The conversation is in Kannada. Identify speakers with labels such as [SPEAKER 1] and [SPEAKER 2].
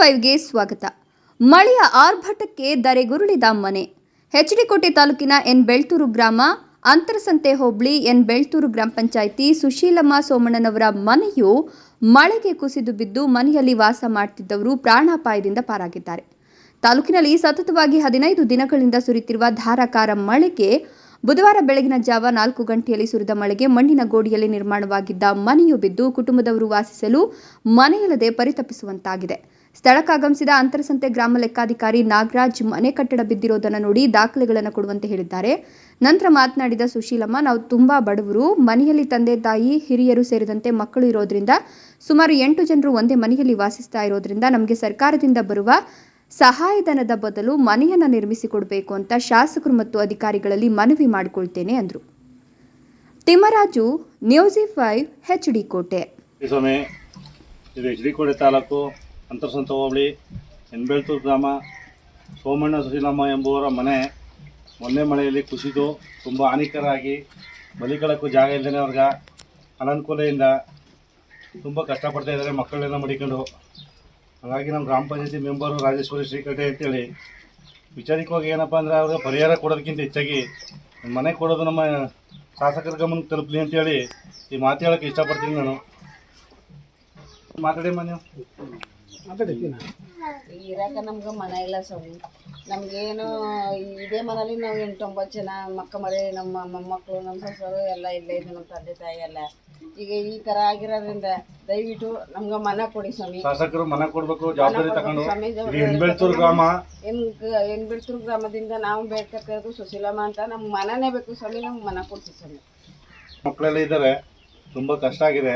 [SPEAKER 1] ಫೈವ್ಗೆ ಸ್ವಾಗತ. ಮಳೆಯ ಆರ್ಭಟಕ್ಕೆ ದರೆಗುರುಳಿದ ಮನೆ. ಹೆಚ್ಡಿಕೋಟೆ ತಾಲೂಕಿನ ಎನ್ ಬೆಳ್ತೂರು ಗ್ರಾಮ, ಅಂತರಸಂತೆ ಹೋಬಳಿ, ಎನ್ ಬೆಳ್ತೂರು ಗ್ರಾಮ ಪಂಚಾಯಿತಿ ಸುಶೀಲಮ್ಮ ಸೋಮಣ್ಣನವರ ಮನೆಯು ಮಳೆಗೆ ಕುಸಿದು ಬಿದ್ದು ಮನೆಯಲ್ಲಿ ವಾಸ ಮಾಡ್ತಿದ್ದವರು ಪ್ರಾಣಾಪಾಯದಿಂದ ಪಾರಾಗಿದ್ದಾರೆ. ತಾಲೂಕಿನಲ್ಲಿ ಸತತವಾಗಿ ಹದಿನೈದು ದಿನಗಳಿಂದ ಸುರಿತಿರುವ ಧಾರಾಕಾರ ಮಳೆಗೆ ಬುಧವಾರ ಬೆಳಗಿನ ಜಾವ ನಾಲ್ಕು ಗಂಟೆಯಲ್ಲಿ ಸುರಿದ ಮಳೆಗೆ ಮಣ್ಣಿನ ಗೋಡಿಯಲ್ಲಿ ನಿರ್ಮಾಣವಾಗಿದ್ದ ಮನೆಯು ಬಿದ್ದು ಕುಟುಂಬದವರು ವಾಸಿಸಲು ಮನೆಯಿಲ್ಲದೆ ಪರಿತಪಿಸುವಂತಾಗಿದೆ. ಸ್ಥಳಕ್ಕಾಗಮಿಸಿದ ಅಂತರಸಂತೆ ಗ್ರಾಮ ಲೆಕ್ಕಾಧಿಕಾರಿ ನಾಗರಾಜ್ ಮನೆ ಕಟ್ಟಡ ಬಿದ್ದಿರೋದನ್ನು ನೋಡಿ ದಾಖಲೆಗಳನ್ನು ಕೊಡುವಂತೆ ಹೇಳಿದ್ದಾರೆ. ನಂತರ ಮಾತನಾಡಿದ ಸುಶೀಲಮ್ಮ, ನಾವು ತುಂಬಾ ಬಡವರು, ಮನೆಯಲ್ಲಿ ತಂದೆ, ತಾಯಿ, ಹಿರಿಯರು ಸೇರಿದಂತೆ ಮಕ್ಕಳು ಇರೋದ್ರಿಂದ, ಸುಮಾರು ಎಂಟು ಜನರು ಒಂದೇ ಮನೆಯಲ್ಲಿ ವಾಸಿಸ್ತಾ ಇರೋದ್ರಿಂದ ನಮಗೆ ಸರ್ಕಾರದಿಂದ ಬರುವ ಸಹಾಯಧನದ ಬದಲು ಮನೆಯನ್ನು ನಿರ್ಮಿಸಿಕೊಡಬೇಕು ಅಂತ ಶಾಸಕರು ಮತ್ತು ಅಧಿಕಾರಿಗಳಲ್ಲಿ ಮನವಿ ಮಾಡಿಕೊಳ್ತೇನೆ ಅಂದರು. Thimmaraju news five H D Kote.
[SPEAKER 2] ಸ್ವಾಮಿ, ಇದು ಎಚ್ ಡಿ ಕೋಟೆ ತಾಲೂಕು ಅಂತರ್ಸಂತ ಹೋಬಳಿ ಎನ್ಬೆಳ್ತೂರು ಗ್ರಾಮ ಸೋಮಣ್ಣ ಸುಶೀಲಮ್ಮ ಎಂಬುವರ ಮನೆ ಮೊನ್ನೆ ಮಳೆಯಲ್ಲಿ ಕುಸಿದು ತುಂಬ ಹಾನಿಕರಾಗಿ ಬಲಿಕಳಕ್ಕೂ ಜಾಗ ಇಲ್ಲದೇ ಅವ್ರಿಗೆ ಅನನುಕೂಲೆಯಿಂದ ತುಂಬ ಕಷ್ಟಪಡ್ತಾ ಇದ್ದಾರೆ ಮಕ್ಕಳೆಲ್ಲ ಮಡಿಕೊಂಡು. ಹಾಗಾಗಿ ನಮ್ಮ ಗ್ರಾಮ ಪಂಚಾಯತಿ ಮೆಂಬರು ರಾಜೇಶ್ವರಿ ಶ್ರೀಕಂಠೆ ಅಂತೇಳಿ ವಿಚಾರಿಕವಾಗಿ ಏನಪ್ಪ ಅಂದರೆ ಅವ್ರಿಗೆ ಪರಿಹಾರ ಕೊಡೋದಕ್ಕಿಂತ ಹೆಚ್ಚಾಗಿ ಮನೆ ಕೊಡೋದು ನಮ್ಮ ಶಾಸಕರ ಗಮನಕ್ಕೆ ತಲುಪಲಿ ಅಂತೇಳಿ ಈ ಮಾತು ಹೇಳೋಕ್ಕೆ ಇಷ್ಟಪಡ್ತೀನಿ ನಾನು. ಮಾತಾಡಿ ಮನೆ.
[SPEAKER 3] ಇರಾಕ ನಮ್ಗೆ ಮನೆ ಇಲ್ಲ ಸ್ವಾಮಿ. ನಮಗೇನು ಇದೇ ಮನೇಲಿ ನಾವು ಎಂಟೊಂಬತ್ತು ಜನ ಮಕ್ಕ ಮರಿ, ನಮ್ಮ ಮೊಮ್ಮಕ್ಕಳು ನಮ್ಮ ಸೊಸರು ಎಲ್ಲ ಇಲ್ಲೇ ಇದ್ದು ನಮ್ಮ ತಂದೆ ತಾಯಿ ಎಲ್ಲ. ಈಗ ಈ ತರ ಆಗಿರೋದ್ರಿಂದ ದಯವಿಟ್ಟು ನಮ್ಗೆ ಮನ ಕೊಡಿ ಸ್ವಾಮಿ.
[SPEAKER 2] ಶಾಸಕರು ಮನ ಕೊಡ್ಬೇಕು ಜವಾಬ್ದಾರಿ ತಗೊಂಡು.
[SPEAKER 3] ಸ್ವಾಮಿ
[SPEAKER 2] ಹೆಣ್ಬೆಳ್ತೂರು ಗ್ರಾಮ.
[SPEAKER 3] ಬಿಡ್ತೂರು ಗ್ರಾಮದಿಂದ ನಾವು ಬೇಡ್ಕೊತಿರೋದು ಸುಶೀಲಮ್ಮ ಅಂತ ನಮ್ಗೆ ಮನನೇ ಬೇಕು ಸ್ವಾಮಿ ನಮ್ಗೆ ಮನ ಕೊಡ್ಸಿ ಸ್ವಾಮಿ.
[SPEAKER 2] ಮಕ್ಕಳೆಲ್ಲ ಇದ್ದಾರೆ ತುಂಬ ಕಷ್ಟ ಆಗಿದೆ.